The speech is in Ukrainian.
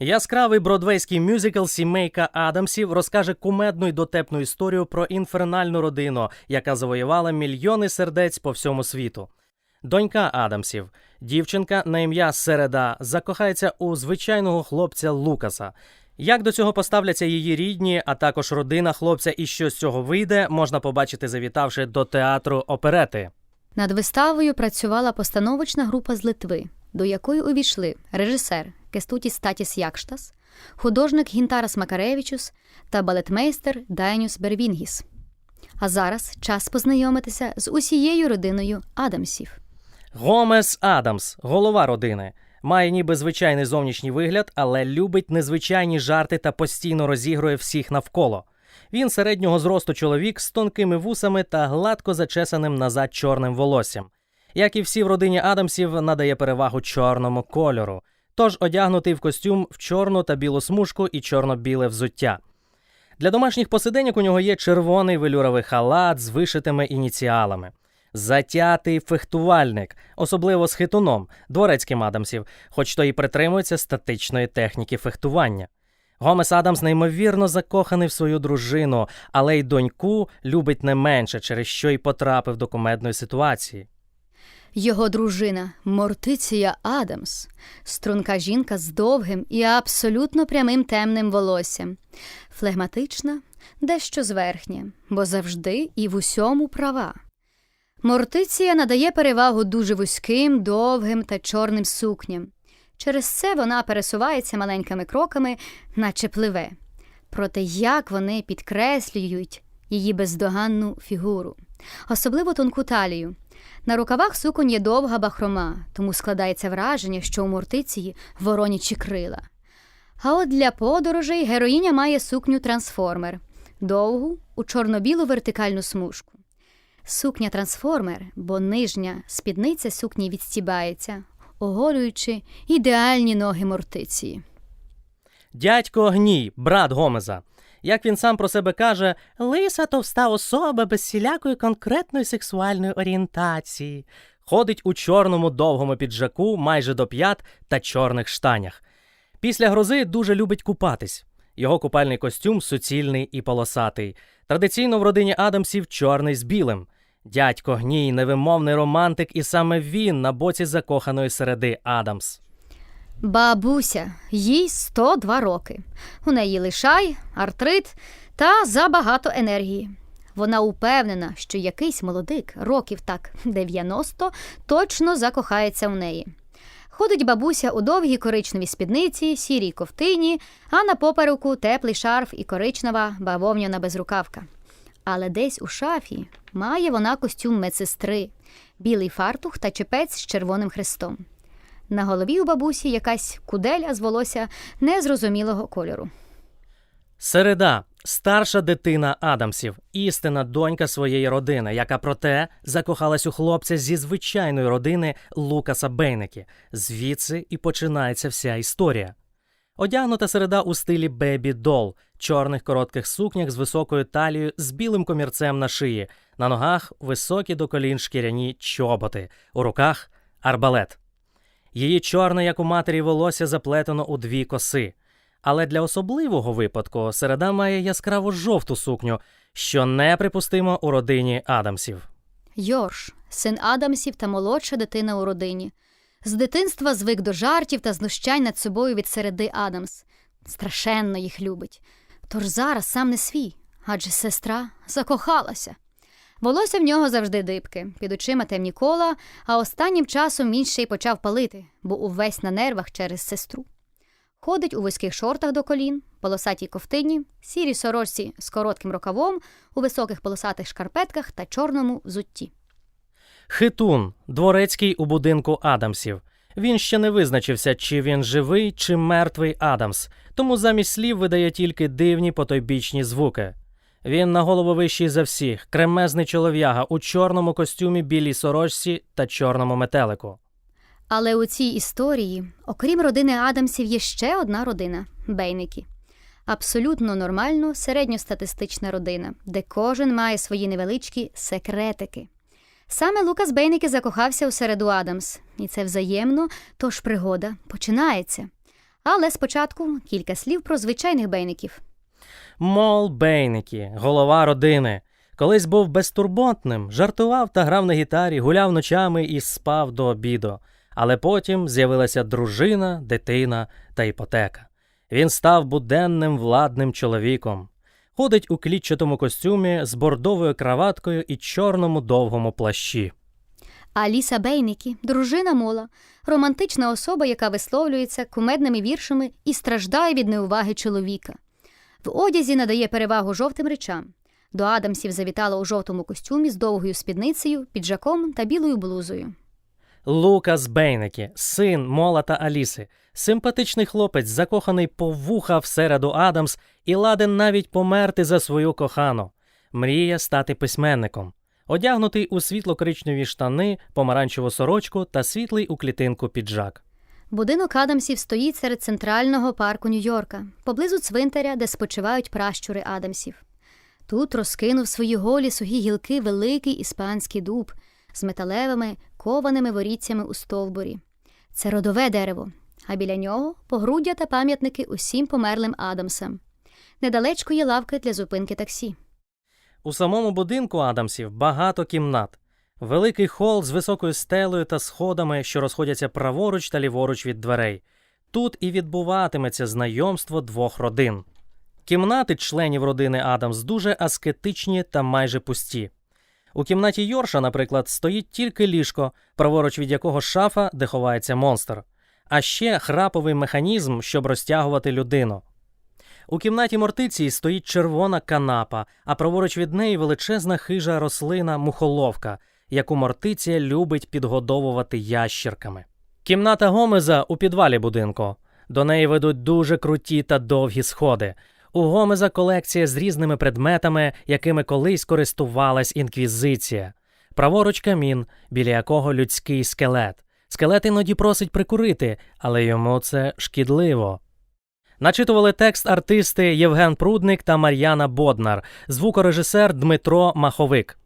Яскравий бродвейський мюзикл Сімейка Адамсів розкаже кумедну й дотепну історію про інфернальну родину, яка завоювала мільйони сердець по всьому світу. Донька Адамсів, дівчинка на ім'я Середа, закохається у звичайного хлопця Лукаса. Як до цього поставляться її рідні, а також родина хлопця, і що з цього вийде, можна побачити, завітавши до театру оперети. Над виставою працювала постановочна група з Литви, до якої увійшли режисер Кестутіс Статіс Якштас, художник Гінтарас Макаревичус та балетмейстер Дайнюс Бервінгіс. А зараз час познайомитися з усією родиною Адамсів. Гомес Адамс, голова родини. Має ніби звичайний зовнішній вигляд, але любить незвичайні жарти та постійно розігрує всіх навколо. Він середнього зросту чоловік з тонкими вусами та гладко зачесаним назад чорним волоссям. Як і всі в родині Адамсів, надає перевагу чорному кольору, тож одягнутий в костюм в чорну та білу смужку і чорно-біле взуття. Для домашніх посиденьок у нього є червоний велюровий халат з вишитими ініціалами. Затятий фехтувальник, особливо з хитуном, дворецьким Адамсів, хоч то і притримується статичної техніки фехтування. Гомес Адамс неймовірно закоханий в свою дружину, але й доньку любить не менше, через що й потрапив до кумедної ситуації. Його дружина Мортиція Адамс, струнка жінка з довгим і абсолютно прямим темним волоссям, флегматична, дещо зверхня, бо завжди і в усьому права. Мортиція надає перевагу дуже вузьким, довгим та чорним сукням. Через це вона пересувається маленькими кроками, наче пливе. Проте як вони підкреслюють її бездоганну фігуру, особливо тонку талію. На рукавах суконь є довга бахрома, тому складається враження, що у мортиції воронячі крила. А от для подорожей героїня має сукню трансформер, довгу у чорно-білу вертикальну смужку. Сукня трансформер, бо нижня спідниця сукні відстібається, оголюючи ідеальні ноги мортиції. Дядько Гній, брат Гомеза. Як він сам про себе каже, лиса товста особа без всілякої конкретної сексуальної орієнтації. Ходить у чорному довгому піджаку майже до п'ят та чорних штанях. Після грози дуже любить купатись. Його купальний костюм суцільний і полосатий. Традиційно в родині Адамсів чорний з білим. Дядько Гній, невимовний романтик, і саме він на боці закоханої середи Адамс. Бабуся, їй 102 роки. У неї лишай, артрит та забагато енергії. Вона упевнена, що якийсь молодик, років так 90, точно закохається в неї. Ходить бабуся у довгій коричневій спідниці, сірій ковтині, а на попереку теплий шарф і коричнева бавовняна безрукавка. Але десь у шафі має вона костюм медсестри, білий фартух та чепець з червоним хрестом. На голові у бабусі якась куделя з волосся незрозумілого кольору. Середа старша дитина Адамсів, істинна донька своєї родини, яка проте закохалась у хлопця зі звичайної родини Лукаса Бейнекі. Звідси і починається вся історія. Одягнута середа у стилі бебі дол, чорних коротких сукнях з високою талією, з білим комірцем на шиї, на ногах високі до колін шкіряні чоботи, у руках арбалет. Її чорне, як у матері, волосся заплетено у дві коси. Але для особливого випадку середа має яскраво жовту сукню, що неприпустимо у родині Адамсів. Йорш, син Адамсів та молодша дитина у родині. З дитинства звик до жартів та знущань над собою від середи Адамс. Страшенно їх любить. Тож зараз сам не свій, адже сестра закохалася. Волосся в нього завжди дибки, під очима темні кола, а останнім часом він ще й почав палити, бо увесь на нервах через сестру. Ходить у вузьких шортах до колін, полосатій ковтині, сірій сорочці з коротким рукавом, у високих полосатих шкарпетках та чорному взутті. Хитун, дворецький у будинку Адамсів. Він ще не визначився, чи він живий, чи мертвий Адамс, тому замість слів видає тільки дивні потойбічні звуки. Він на голову вищий за всіх, кремезний чолов'яга у чорному костюмі, білій сорочці та чорному метелику. Але у цій історії, окрім родини Адамсів, є ще одна родина Бейники. Абсолютно нормально середньостатистична родина, де кожен має свої невеличкі секретики. Саме Лукас Бейники закохався у середу Адамс, і це взаємно, тож пригода починається. Але спочатку кілька слів про звичайних бейників. Мол Бейники, голова родини. Колись був безтурботним, жартував та грав на гітарі, гуляв ночами і спав до обіду. Але потім з'явилася дружина, дитина та іпотека. Він став буденним владним чоловіком. Ходить у клітчатому костюмі з бордовою краваткою і чорному довгому плащі. Аліса Бейнікі, дружина Мола, романтична особа, яка висловлюється кумедними віршами і страждає від неуваги чоловіка. В одязі надає перевагу жовтим речам. До Адамсів завітала у жовтому костюмі з довгою спідницею, піджаком та білою блузою. Лукас Бейнекі, син Мола та Аліси, симпатичний хлопець, закоханий по вуха всереду Адамс і ладен навіть померти за свою кохану. Мріє стати письменником. Одягнутий у світло-коричневі штани, помаранчеву сорочку та світлий у клітинку піджак. Будинок Адамсів стоїть серед центрального парку Нью-Йорка, поблизу цвинтаря, де спочивають пращури Адамсів. Тут розкинув свої голі сухі гілки великий іспанський дуб з металевими кованими воріцями у стовбурі. Це родове дерево, а біля нього погруддя та пам'ятники усім померлим Адамсам. Недалечко є лавки для зупинки таксі. У самому будинку Адамсів багато кімнат. Великий хол з високою стелею та сходами, що розходяться праворуч та ліворуч від дверей. Тут і відбуватиметься знайомство двох родин. Кімнати членів родини Адамс дуже аскетичні та майже пусті. У кімнаті Йорша, наприклад, стоїть тільки ліжко, праворуч від якого шафа, де ховається монстр, а ще храповий механізм, щоб розтягувати людину. У кімнаті Мортиції стоїть червона канапа, а праворуч від неї величезна хижа рослина мухоловка, яку Мортиція любить підгодовувати ящірками. Кімната Гомеза у підвалі будинку. До неї ведуть дуже круті та довгі сходи. У Гомеза колекція з різними предметами, якими колись користувалась інквізиція. Праворуч камін, біля якого людський скелет. Скелет іноді просить прикурити, але йому це шкідливо. Начитували текст артисти Євген Прудник та Мар'яна Боднар, звукорежисер Дмитро Маховик.